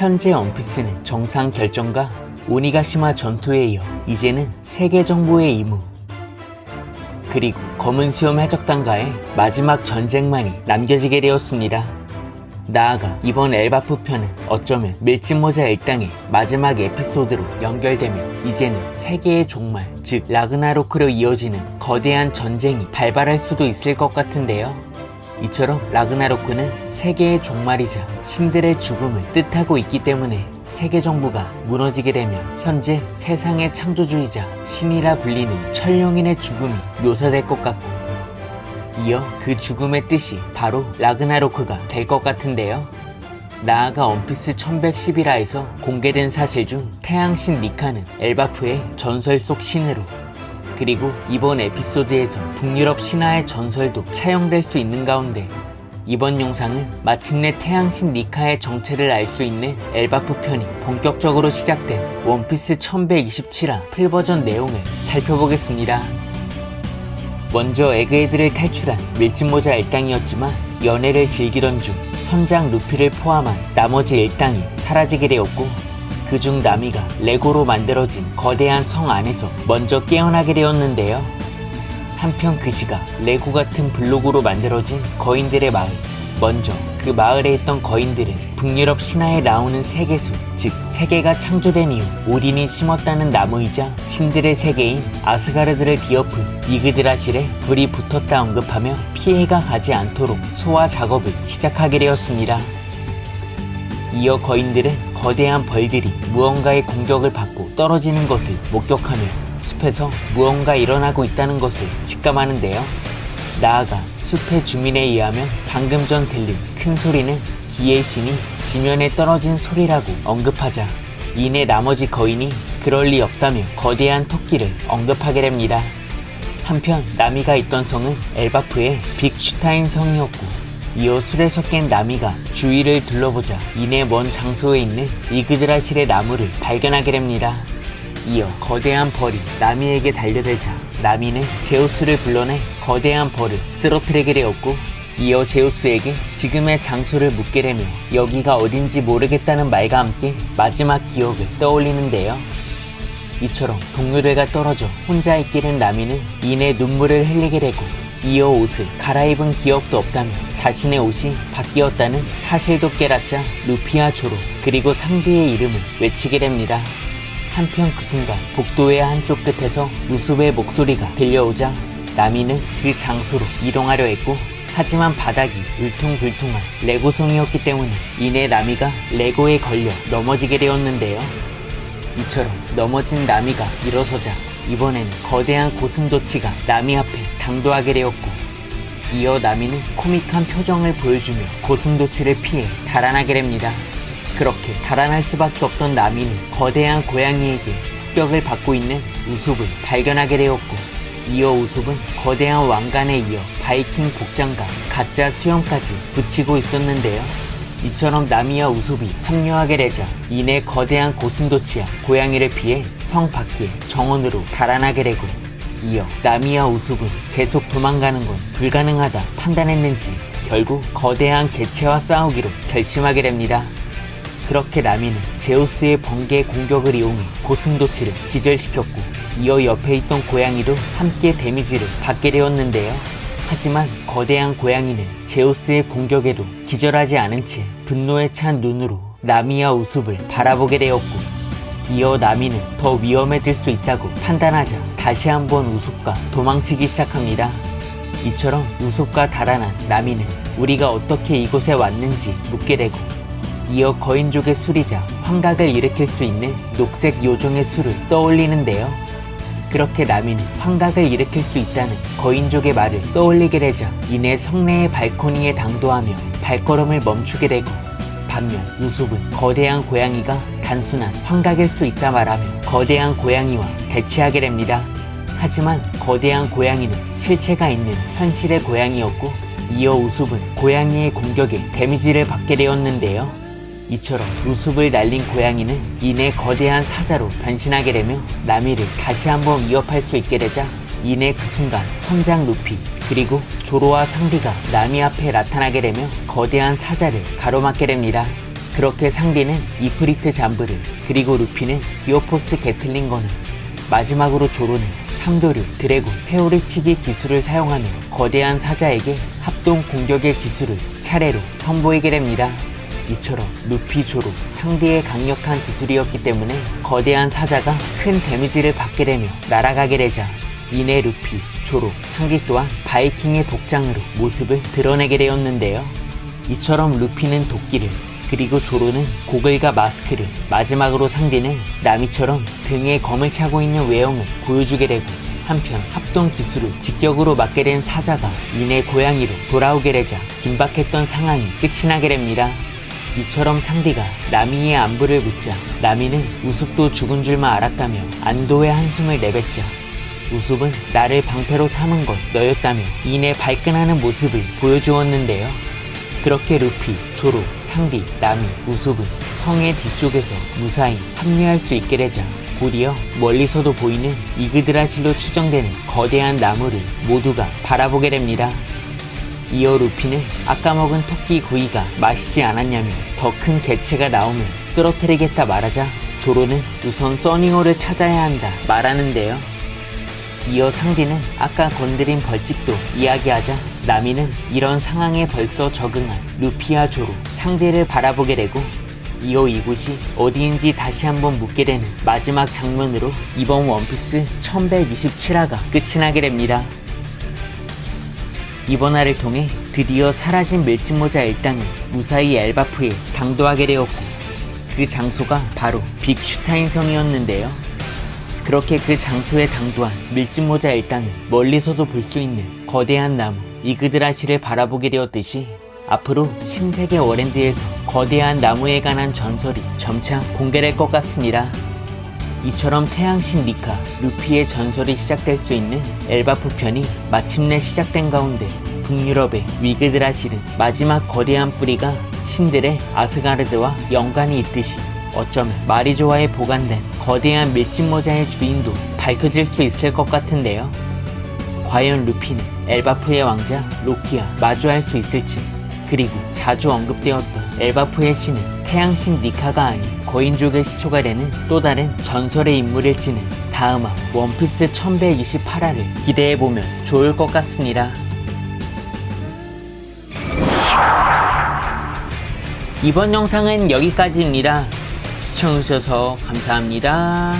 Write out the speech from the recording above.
현재 원피스는 정상 결정과 오니가시마 전투에 이어 이제는 세계 정보의 임무 그리고 검은 수염 해적단과의 마지막 전쟁만이 남겨지게 되었습니다. 나아가 이번 엘바프 편은 어쩌면 밀짚모자 일당의 마지막 에피소드로 연결되며 이제는 세계의 종말, 즉 라그나로크로 이어지는 거대한 전쟁이 발발할 수도 있을 것 같은데요. 이처럼 라그나로크는 세계의 종말이자 신들의 죽음을 뜻하고 있기 때문에 세계 정부가 무너지게 되면 현재 세상의 창조주이자 신이라 불리는 천룡인의 죽음이 묘사될 것 같고 이어 그 죽음의 뜻이 바로 라그나로크가 될 것 같은데요. 나아가 원피스 1111화에서 공개된 사실 중 태양신 니카는 엘바프의 전설 속 신으로 그리고 이번 에피소드에서 북유럽 신화의 전설도 차용될 수 있는 가운데 이번 영상은 마침내 태양신 니카의 정체를 알 수 있는 엘바프 편이 본격적으로 시작된 원피스 1127화 풀버전 내용을 살펴보겠습니다. 먼저 에그헤드를 탈출한 밀짚모자 일당이었지만 연애를 즐기던 중 선장 루피를 포함한 나머지 일당이 사라지게 되었고 그중 나미가 레고로 만들어진 거대한 성 안에서 먼저 깨어나게 되었는데요. 한편 그 시가 레고 같은 블록으로 만들어진 거인들의 마을. 먼저 그 마을에 있던 거인들은 북유럽 신화에 나오는 세계수, 즉 세계가 창조된 이후 오딘이 심었다는 나무이자 신들의 세계인 아스가르드를 뒤엎은 이그드라실에 불이 붙었다 언급하며 피해가 가지 않도록 소화 작업을 시작하게 되었습니다. 이어 거인들은 거대한 벌들이 무언가의 공격을 받고 떨어지는 것을 목격하며 숲에서 무언가 일어나고 있다는 것을 직감하는데요. 나아가 숲의 주민에 의하면 방금 전 들린 큰 소리는 기의 신이 지면에 떨어진 소리라고 언급하자 이내 나머지 거인이 그럴 리 없다며 거대한 토끼를 언급하게 됩니다. 한편 나미가 있던 성은 엘바프의 빅슈타인 성이었고 이어 술에 섞인 나미가 주위를 둘러보자 이내 먼 장소에 있는 이그드라실의 나무를 발견하게 됩니다. 이어 거대한 벌이 나미에게 달려들자 나미는 제우스를 불러내 거대한 벌을 쓰러뜨리게 되었고 이어 제우스에게 지금의 장소를 묻게 되며 여기가 어딘지 모르겠다는 말과 함께 마지막 기억을 떠올리는데요. 이처럼 동료들과 떨어져 혼자 된 나미는 이내 눈물을 흘리게 되고 이어 옷을 갈아입은 기억도 없다며 자신의 옷이 바뀌었다는 사실도 깨닫자 루피와 조로 그리고 상대의 이름을 외치게 됩니다. 한편 그 순간 복도의 한쪽 끝에서 우습의 목소리가 들려오자 나미는 그 장소로 이동하려 했고 하지만 바닥이 울퉁불퉁한 레고성이었기 때문에 이내 나미가 레고에 걸려 넘어지게 되었는데요. 이처럼 넘어진 나미가 일어서자 이번에는 거대한 고슴도치가 나미 앞에 당도하게 되었고 이어 나미는 코믹한 표정을 보여주며 고슴도치를 피해 달아나게 됩니다. 그렇게 달아날 수밖에 없던 나미는 거대한 고양이에게 습격을 받고 있는 우습을 발견하게 되었고 이어 우습은 거대한 왕관에 이어 바이킹 복장과 가짜 수염까지 붙이고 있었는데요. 이처럼 나미와 우습이 합류하게 되자 이내 거대한 고슴도치와 고양이를 피해 성 밖의 정원으로 달아나게 되고 이어 나미와 우습은 계속 도망가는 건 불가능하다 판단했는지 결국 거대한 개체와 싸우기로 결심하게 됩니다. 그렇게 나미는 제우스의 번개 공격을 이용해 고슴도치를 기절시켰고 이어 옆에 있던 고양이도 함께 데미지를 받게 되었는데요. 하지만 거대한 고양이는 제우스의 공격에도 기절하지 않은 채 분노에 찬 눈으로 나미와 우습을 바라보게 되었고 이어 나미는 더 위험해질 수 있다고 판단하자 다시 한번 우습과 도망치기 시작합니다. 이처럼 우습과 달아난 나미는 우리가 어떻게 이곳에 왔는지 묻게 되고 이어 거인족의 술이자 환각을 일으킬 수 있는 녹색 요정의 술을 떠올리는데요. 그렇게 나미는 환각을 일으킬 수 있다는 거인족의 말을 떠올리게 되자 이내 성내의 발코니에 당도하며 발걸음을 멈추게 되고 반면 우습은 거대한 고양이가 단순한 환각일 수 있다 말하며 거대한 고양이와 대치하게 됩니다. 하지만 거대한 고양이는 실체가 있는 현실의 고양이였고 이어 우습은 고양이의 공격에 데미지를 받게 되었는데요. 이처럼 우습을 날린 고양이는 이내 거대한 사자로 변신하게 되며 나미를 다시 한번 위협할 수 있게 되자 이내 그 순간 선장 루피 그리고 조로와 상디가 나미 앞에 나타나게 되며 거대한 사자를 가로막게 됩니다. 그렇게 상대는 이프리트 잠브르 그리고 루피는 기어포스 게틀링건을 마지막으로 조로는 삼도류, 드래곤, 회오리치기 기술을 사용하며 거대한 사자에게 합동 공격의 기술을 차례로 선보이게 됩니다. 이처럼 루피 조로 상대의 강력한 기술이었기 때문에 거대한 사자가 큰 데미지를 받게 되며 날아가게 되자 이내 루피, 조로, 상대 또한 바이킹의 복장으로 모습을 드러내게 되었는데요. 이처럼 루피는 도끼를 그리고 조로는 고글과 마스크를 마지막으로 상대는 나미처럼 등에 검을 차고 있는 외형을 보여주게 되고 한편 합동 기술을 직격으로 맞게 된 사자가 이내 고양이로 돌아오게 되자 긴박했던 상황이 끝이 나게 됩니다. 이처럼 상대가 나미의 안부를 묻자 나미는 우습도 죽은 줄만 알았다며 안도의 한숨을 내뱉자 우습은 나를 방패로 삼은 건 너였다며 이내 발끈하는 모습을 보여주었는데요. 그렇게 루피, 조로, 상디, 나미, 우습은 성의 뒤쪽에서 무사히 합류할 수 있게 되자 곧이어 멀리서도 보이는 이그드라실로 추정되는 거대한 나무를 모두가 바라보게 됩니다. 이어 루피는 아까 먹은 토끼 구이가 맛있지 않았냐며 더 큰 개체가 나오면 쓰러뜨리겠다 말하자 조로는 우선 써닝어를 찾아야 한다 말하는데요. 이어 상디는 아까 건드린 벌집도 이야기하자 나미는 이런 상황에 벌써 적응한 루피와 조로 상대를 바라보게 되고 이어 이곳이 어디인지 다시 한번 묻게 되는 마지막 장면으로 이번 원피스 1127화가 끝이 나게 됩니다. 이번 화를 통해 드디어 사라진 밀짚모자 일당이 무사히 엘바프에 당도하게 되었고 그 장소가 바로 빅슈타인 성이었는데요. 그렇게 그 장소에 당도한 밀짚모자 일당은 멀리서도 볼 수 있는 거대한 나무 이그드라시를 바라보게 되었듯이 앞으로 신세계 워랜드에서 거대한 나무에 관한 전설이 점차 공개될 것 같습니다. 이처럼 태양신 리카, 루피의 전설이 시작될 수 있는 엘바프 편이 마침내 시작된 가운데 북유럽의 위그드라실은 마지막 거대한 뿌리가 신들의 아스가르드와 연관이 있듯이 어쩌면 마리조아에 보관된 거대한 밀짚모자의 주인도 밝혀질 수 있을 것 같은데요. 과연 루피는 엘바프의 왕자 로키와 마주할 수 있을지 그리고 자주 언급되었던 엘바프의 신은 태양신 니카가 아닌 거인족의 시초가 되는 또 다른 전설의 인물일지는 다음화 원피스 1128화를 기대해보면 좋을 것 같습니다. 이번 영상은 여기까지입니다. 시청해주셔서 감사합니다.